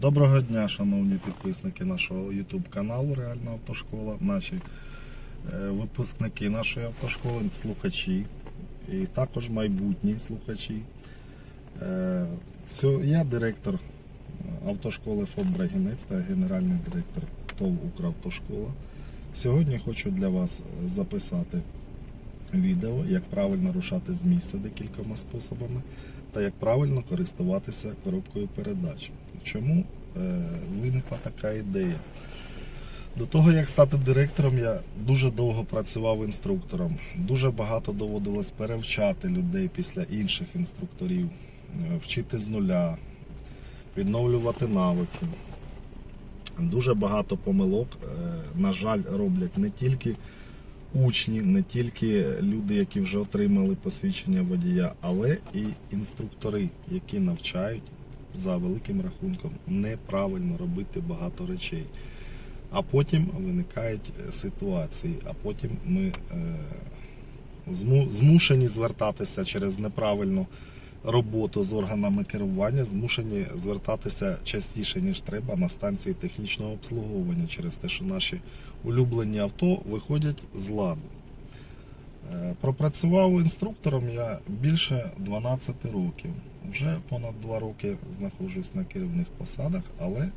Доброго дня, шановні підписники нашого YouTube каналу Реальна автошкола, наші е, випускники нашої автошколи, слухачі і також майбутні слухачі. Е, Я директор автошколи ФОП Брагінець та генеральний директор ТОВ Укравтошкола. Сьогодні хочу для вас е, записати відео, як правильно рушати з місця декількома способами та як правильно користуватися коробкою передач. Чому е, виникла така ідея? До того, як стати директором, я дуже довго працював інструктором. Дуже багато доводилось перевчати людей після інших інструкторів, е, вчити з нуля, відновлювати навики. Дуже багато помилок, е, на жаль, роблять не тільки учні, не тільки люди, які вже отримали посвідчення водія, але і інструктори, які навчають за великим рахунком неправильно робити багато речей. А потім виникають е, ситуації, а потім ми е, зму- змушені звертатися через неправильну роботу з органами керування, змушені звертатися частіше, ніж треба, на станції технічного обслуговування через те, що наші улюблені авто виходять з ладу. Е, Пропрацював інструктором я більше 12 років. Вже понад 2 роки знаходжусь на керівних посадах, але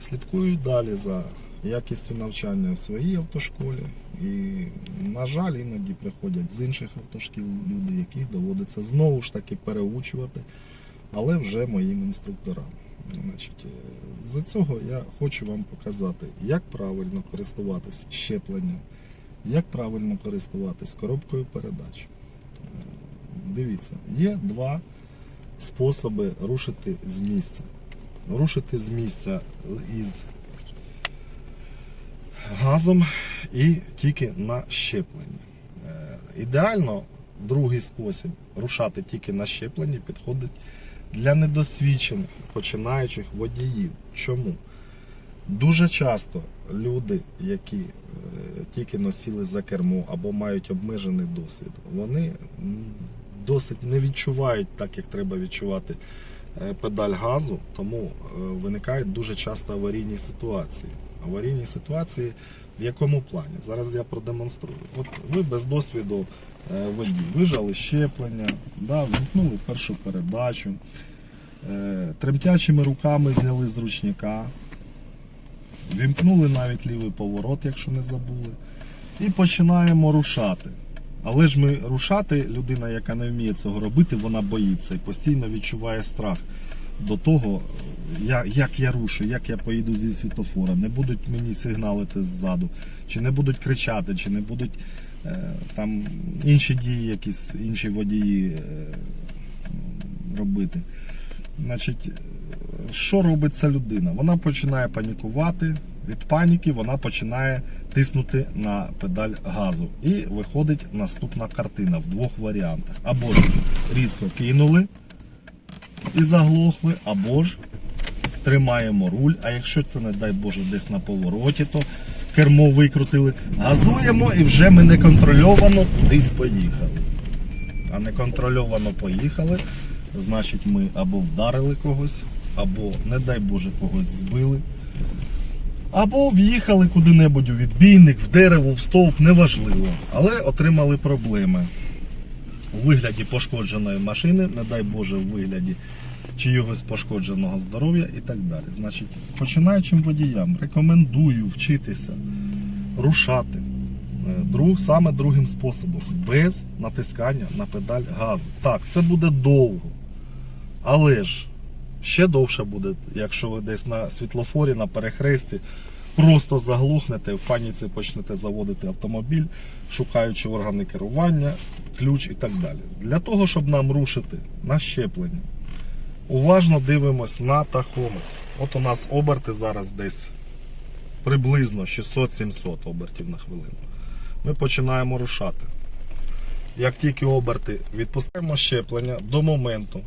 слідкую далі за якістю навчання в своїй автошколі. І, на жаль, іноді приходять з інших автошкіл люди, яких доводиться знову ж таки переучувати, але вже моїм інструкторам. Значить, е, з цього я хочу вам показати, як правильно користуватись щепленням, як правильно користуватись коробкою передач. Дивіться, є два способи рушити з місця. Рушити з місця із газом і тільки на щепленні. Е, Ідеально другий спосіб рушати тільки на щепленні підходить для недосвідчених починаючих водіїв. Чому? Дуже часто люди, які е, тільки носили за кермо або мають обмежений досвід, вони досить не відчувають так, як треба відчувати е, педаль газу, тому виникають дуже часто аварійні ситуації. Аварійні ситуації в якому плані? Зараз я продемонструю. От ви без досвіду е, водій, вижали щеплення, да, вімкнули першу передачу, е, тремтячими руками зняли з ручника, вімкнули навіть лівий поворот, якщо не забули, і починаємо рушати. Але ж ми рушати, людина, яка не вміє цього робити, вона боїться і постійно відчуває страх до того, я- як я рушу, як я поїду зі світофора, не будуть мені сигналити ззаду, чи не будуть кричати, чи не будуть е, там інші дії, якісь інші водії е, робити. Значить, е, що робить ця людина? Вона починає панікувати. Від паніки вона починає тиснути на педаль газу. І виходить наступна картина в двох варіантах. Або ж різко кинули і заглохли, або ж тримаємо руль. А якщо це, не дай Боже, десь на повороті, то кермо викрутили, газуємо і вже ми неконтрольовано кудись поїхали. А неконтрольовано поїхали, значить ми або вдарили когось, або, не дай Боже, когось збили. Або в'їхали куди-небудь у відбійник, в дерево, в стовп, неважливо. Але отримали проблеми у вигляді пошкодженої машини, не дай Боже, в вигляді чиїгось пошкодженого здоров'я і так далі. Значить, починаючим водіям рекомендую вчитися рушати е, друг, саме другим способом, без натискання на педаль газу. Так, це буде довго. Але ж ще довше буде, якщо ви десь на світлофорі, на перехресті, просто заглухнете, в паніці почнете заводити автомобіль, шукаючи органи керування, ключ і так далі. Для того, щоб нам рушити на щеплення, уважно дивимось на тахометр. От у нас оберти зараз десь приблизно 600-700 обертів на хвилину. Ми починаємо рушати. Як тільки оберти відпускаємо щеплення до моменту,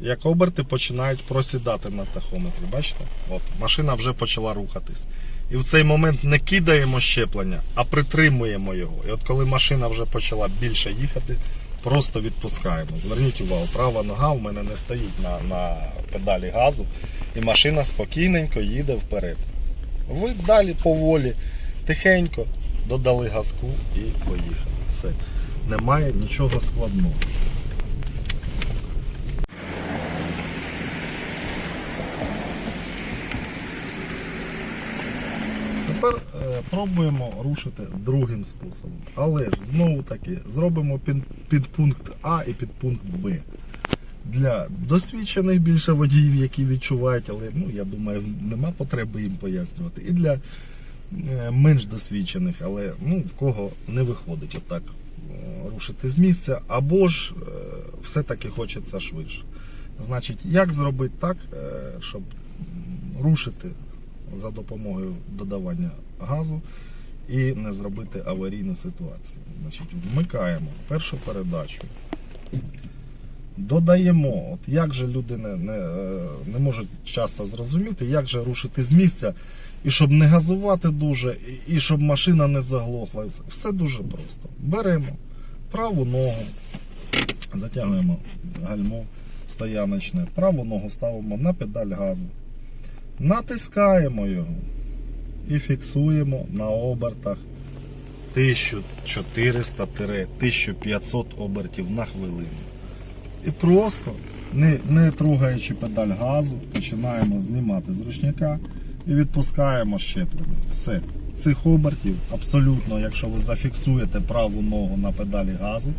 як оберти починають просідати на тахометрі. Бачите? От, машина вже почала рухатись. І в цей момент не кидаємо щеплення, а притримуємо його. І от коли машина вже почала більше їхати, просто відпускаємо. Зверніть увагу, права нога в мене не стоїть на, на педалі газу, і машина спокійненько їде вперед. Ви далі поволі, тихенько додали газку і поїхали. Все. Немає нічого складного. Тепер е, пробуємо рушити другим способом. Але ж знову таки зробимо під, підпункт А і підпункт Б. Для досвідчених більше водіїв, які відчувають, але ну, я думаю, нема потреби їм пояснювати. І для е, менш досвідчених, але ну, в кого не виходить отак е, рушити з місця, або ж е, все-таки хочеться швидше. Значить, як зробити так, щоб рушити за допомогою додавання газу і не зробити аварійну ситуацію. Значить, вмикаємо першу передачу. Додаємо, от як же люди не, не, е, не можуть часто зрозуміти, як же рушити з місця, і щоб не газувати дуже, і, і щоб машина не заглохла. Все- Все дуже просто. Беремо праву ногу, затягуємо гальмо стояночне, праву ногу ставимо на педаль газу, натискаємо його і фіксуємо на обертах 1400-1500 обертів на хвилину. І просто, не, не трогаючи педаль газу, починаємо знімати з ручника і відпускаємо щеплення. Все. Цих обертів абсолютно, якщо ви зафіксуєте праву ногу на педалі газу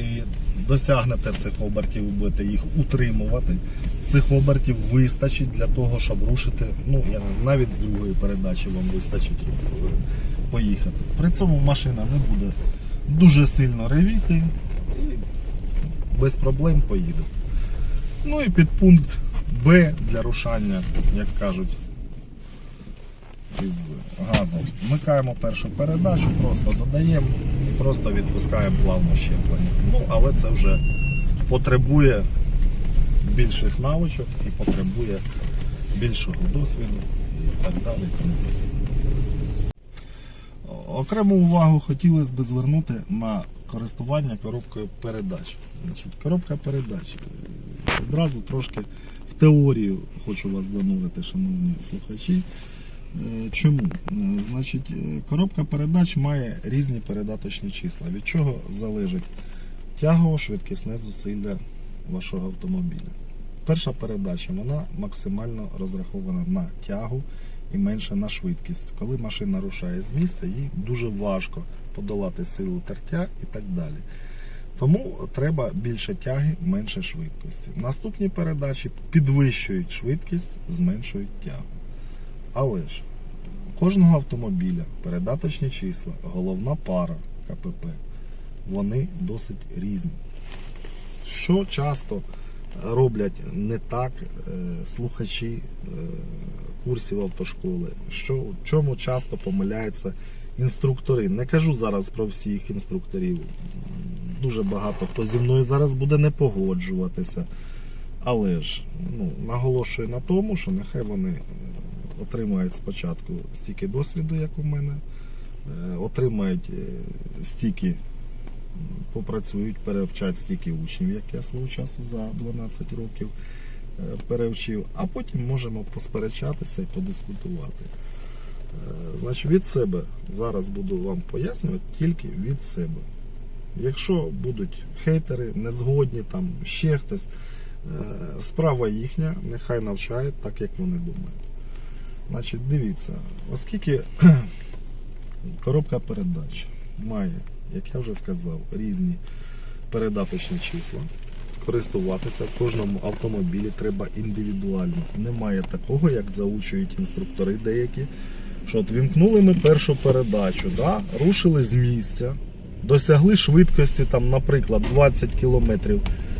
і досягнете цих обертів, ви будете їх утримувати. Цих обертів вистачить для того, щоб рушити, ну я навіть з другої передачі вам вистачить е, поїхати. При цьому машина не буде дуже сильно ревіти і без проблем поїде. Ну і підпункт Б для рушання, як кажуть, із газом. Вмикаємо першу передачу, просто додаємо просто відпускаємо плавно щеплення. Ну, але це вже потребує більших навичок і потребує більшого досвіду і так далі. Окрему увагу хотілося б звернути на користування коробкою передач. Значить, коробка передач. Одразу трошки в теорію хочу вас занурити, шановні слухачі. Е, Чому? Е, Значить, е, коробка передач має різні передаточні числа. Від чого залежить тягово-швидкісне зусилля вашого автомобіля. Перша передача вона максимально розрахована на тягу і менше на швидкість. Коли машина рушає з місця, їй дуже важко подолати силу тертя і так далі. Тому треба більше тяги, менше швидкості. Наступні передачі підвищують швидкість, зменшують тягу. Але ж у кожного автомобіля передаточні числа, головна пара КПП, вони досить різні. Що часто роблять не так е, слухачі е, курсів автошколи, що в чому часто помиляються інструктори. Не кажу зараз про всіх інструкторів. Дуже багато хто зі мною зараз буде не погоджуватися. Але ж ну, наголошую на тому, що нехай вони е, отримають спочатку стільки досвіду, як у мене, е, отримають е, стільки, попрацюють, перевчать стільки учнів, як я свого часу за 12 років е, перевчив, а потім можемо посперечатися і подискутувати. Значить, від себе зараз буду вам пояснювати тільки від себе. Якщо будуть хейтери, незгодні, там ще хтось, справа їхня, нехай навчають так, як вони думають. Значить, дивіться, оскільки коробка передач має, як я вже сказав, різні передаточні числа. Користуватися в кожному автомобілі треба індивідуально. Немає такого, як заучують інструктори деякі. Що от вімкнули ми першу передачу, да? рушили з місця, досягли швидкості, там, наприклад, 20 км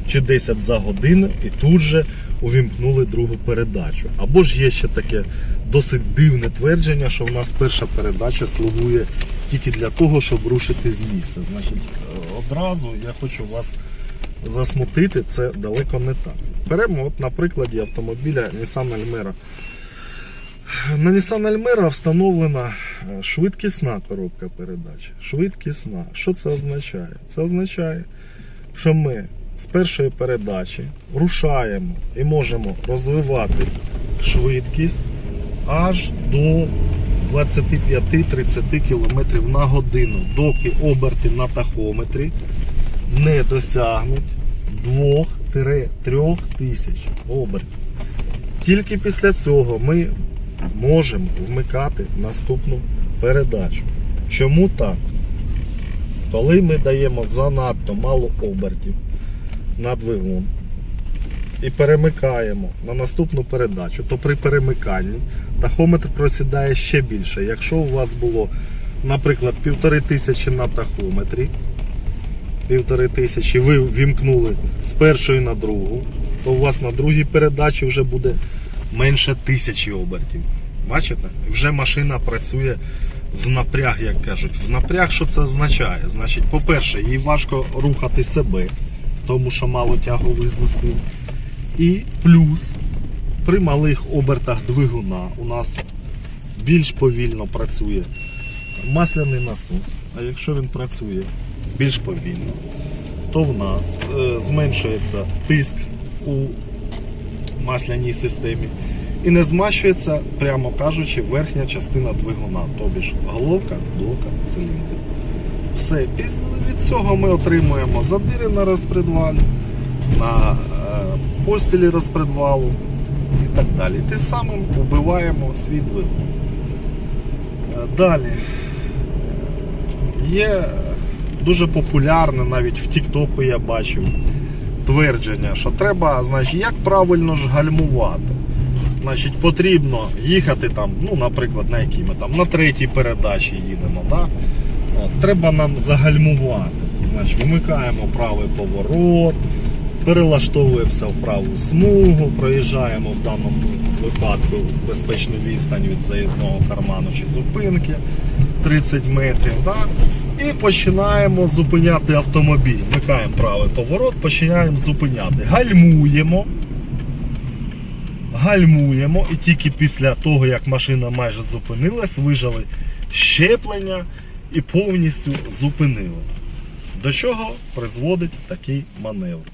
чи 10 за годину, і тут же увімкнули другу передачу. Або ж є ще таке досить дивне твердження, що в нас перша передача слугує тільки для того, щоб рушити з місця. Значить, е, одразу я хочу вас засмутити, це далеко не так. Беремо, от, на прикладі автомобіля Nissan Almera. На Nissan Almera встановлена е, швидкісна коробка передач. Швидкісна. Що це означає? Це означає, що ми з першої передачі рушаємо і можемо розвивати швидкість аж до 25-30 км на годину, доки оберти на тахометрі не досягнуть 2-3 тисяч обертів. Тільки після цього ми можемо вмикати наступну передачу. Чому так? Коли ми даємо занадто мало обертів на двигун і перемикаємо на наступну передачу, то при перемиканні тахометр просідає ще більше. Якщо у вас було, наприклад, півтори тисячі на тахометрі, півтори тисячі, ви вімкнули з першої на другу, то у вас на другій передачі вже буде менше тисячі обертів. Бачите? Вже машина працює в напряг, як кажуть. В напряг, що це означає? Значить, по-перше, їй важко рухати себе, тому що мало тягових зусиль. І плюс при малих обертах двигуна у нас більш повільно працює масляний насос. А якщо він працює більш повільно, то в нас е, зменшується тиск у масляній системі і не змащується, прямо кажучи, верхня частина двигуна, тобі ж головка, блока, циліндрів. Все, Під- від цього ми отримуємо задири на розпредвалі, на е, постілі розпредвалу і так далі. Тим самим вбиваємо свій двигун. Е, Далі є дуже популярне, навіть в Тіктоку я бачив твердження, що треба, значить, як правильно ж гальмувати. Значить, потрібно їхати там, ну, наприклад, на якій ми там, на третій передачі їдемо. Да? Треба нам загальмувати. Значить, вимикаємо правий поворот, перелаштовуємося в праву смугу, проїжджаємо в даному випадку безпечну відстань від заїзного карману чи зупинки 30 метрів. Да? І починаємо зупиняти автомобіль. Вмикаємо правий поворот, починаємо зупиняти. Гальмуємо. Гальмуємо і тільки після того, як машина майже зупинилась, вижали щеплення і повністю зупинили. До чого призводить такий маневр?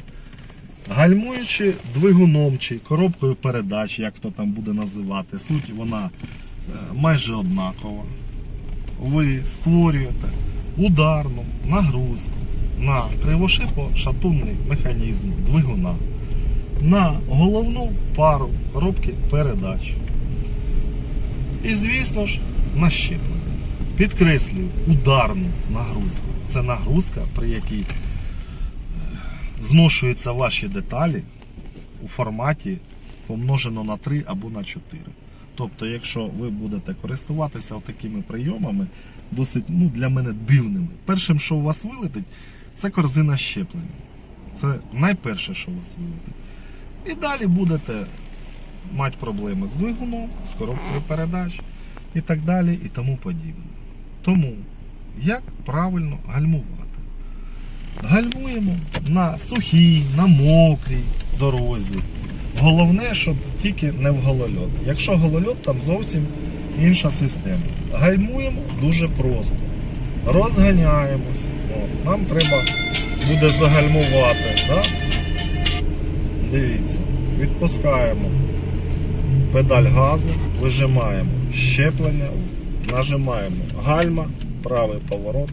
Гальмуючи двигуном чи коробкою передач, як хто там буде називати, суть вона е, майже однакова. Ви створюєте ударну нагрузку на кривошипо-шатунний механізм двигуна, на головну пару коробки передач. І, звісно ж, на щеплення. Підкреслюю ударну нагрузку. Це нагрузка, при якій е, зношуються ваші деталі у форматі помножено на 3 або на 4. Тобто, якщо ви будете користуватися такими прийомами, досить ну, для мене дивними. Першим, що у вас вилетить, це корзина щеплення. Це найперше, що у вас вилетить. І далі будете мати проблеми з двигуном, з коробкою передач і так далі, і тому подібне. Тому, як правильно гальмувати? Гальмуємо на сухій, на мокрій дорозі. Головне, щоб тільки не в голольот. Якщо голольот, там зовсім інша система. Гальмуємо дуже просто. Розганяємось. От, нам треба буде загальмувати. Да? Дивіться, відпускаємо педаль газу, вижимаємо щеплення, нажимаємо гальма, правий поворот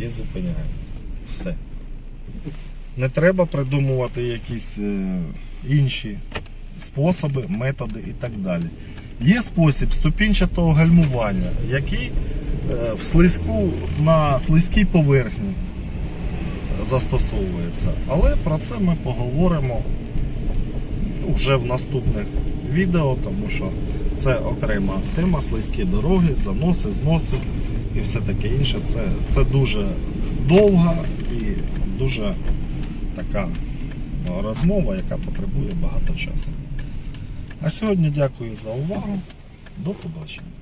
і зупиняємо. Все. Не треба придумувати якісь е, інші способи, методи і так далі. Є спосіб ступінчатого гальмування, який е, в слизьку, на слизькій поверхні застосовується. Але про це ми поговоримо ну, вже в наступних відео, тому що це окрема тема, слизькі дороги, заноси, зноси і все таке інше. Це, це дуже довга і дуже така ну, розмова, яка потребує багато часу. А сьогодні дякую за увагу. До побачення.